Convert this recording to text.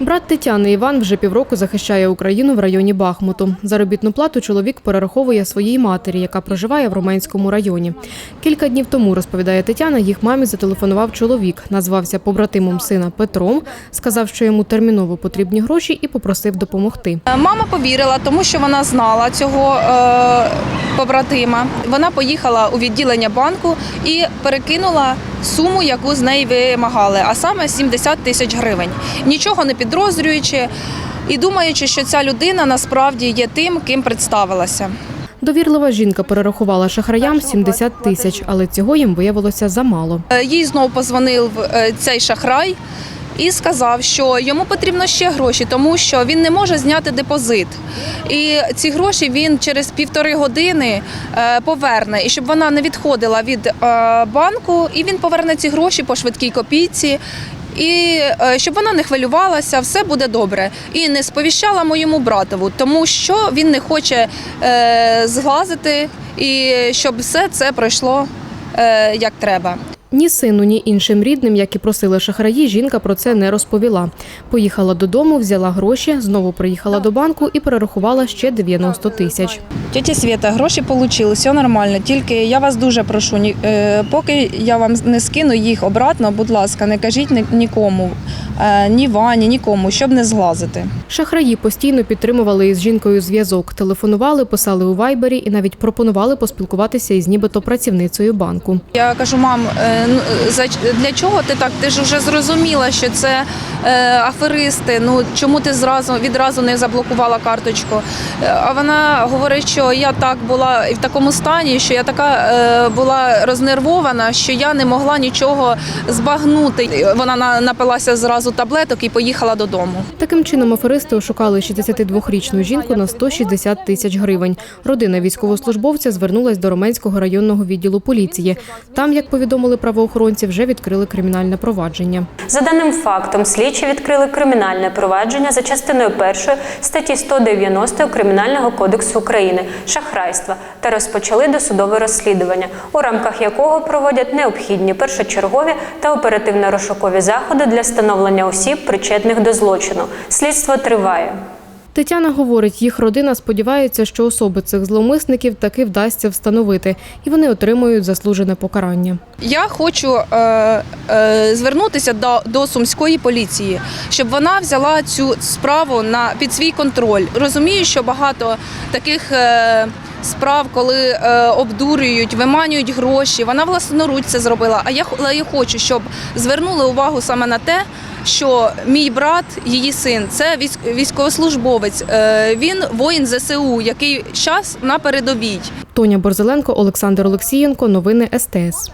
Брат Тетяни Іван вже півроку захищає Україну в районі Бахмуту. Заробітну плату чоловік перераховує своїй матері, яка проживає в Роменському районі. Кілька днів тому, розповідає Тетяна, їх мамі зателефонував чоловік, назвався побратимом сина Петром, сказав, що йому терміново потрібні гроші і попросив допомогти. Е, Мама повірила, тому що вона знала цього е, побратима. Вона поїхала у відділення банку і перекинула суму, яку з неї вимагали, а саме 70 тисяч гривень. Нічого не підозрюючи і думаючи, що ця людина насправді є тим, ким представилася. Довірлива жінка перерахувала шахраям 70 тисяч, але цього їм виявилося замало. Е, Їй знову позвонив е, цей шахрай і сказав, що йому потрібно ще гроші, тому що він не може зняти депозит. І ці гроші він через півтори години е, поверне. І щоб вона не відходила від е, банку, і він поверне ці гроші по швидкій копійці. І е, щоб вона не хвилювалася, все буде добре. І не сповіщала моєму братову, тому що він не хоче е, зглазити і щоб все це пройшло е, як треба. Ні сину, ні іншим рідним, як і просили шахраї, жінка про це не розповіла. Поїхала додому, взяла гроші, знову приїхала до банку і перерахувала ще 90 тисяч. Тетя Свята, гроші отримали, все нормально. Тільки я вас дуже прошу, е, поки я вам не скину їх обратно, будь ласка, не кажіть нікому, ні Вані, нікому, щоб не зглазити. Шахраї постійно підтримували із жінкою зв'язок, телефонували, писали у вайбері і навіть пропонували поспілкуватися із нібито працівницею банку. Я кажу, мам, е, ну, для чого ти так? Ти ж вже зрозуміла, що це е, аферисти. Ну чому ти зразу відразу не заблокувала карточку? Е, А вона говорить, що я так була і в такому стані, що я така е, була рознервована, що я не могла нічого збагнути. Вона на- напилася зразу таблеток і поїхала додому. Таким чином, аферисти ошукали 62-річну жінку на 160 тисяч гривень. Родина військовослужбовця звернулась до Роменського районного відділу поліції. Там, як повідомили правоохоронці, вже відкрили кримінальне провадження. За даним фактом, слідчі відкрили кримінальне провадження за частиною першої статті 190 Кримінального кодексу України шахрайства та розпочали досудове розслідування, у рамках якого проводять необхідні першочергові та оперативно-розшукові заходи для встановлення осіб, причетних до злочину. Слідство триває. Тетяна говорить, їх родина сподівається, що особи цих зловмисників таки вдасться встановити, і вони отримують заслужене покарання. Я хочу е, е, звернутися до, до сумської поліції, щоб вона взяла цю справу на під свій контроль. Розумію, що багато таких. Е, Справ, коли е, обдурюють, виманюють гроші. Вона власноруч це зробила. А я але я хочу, щоб звернули увагу саме на те, що мій брат, її син, це військ- військовослужбовець. Е, він воїн ЗСУ, який час на передовій. Тоня Борзеленко, Олександр Олексієнко. Новини СТС.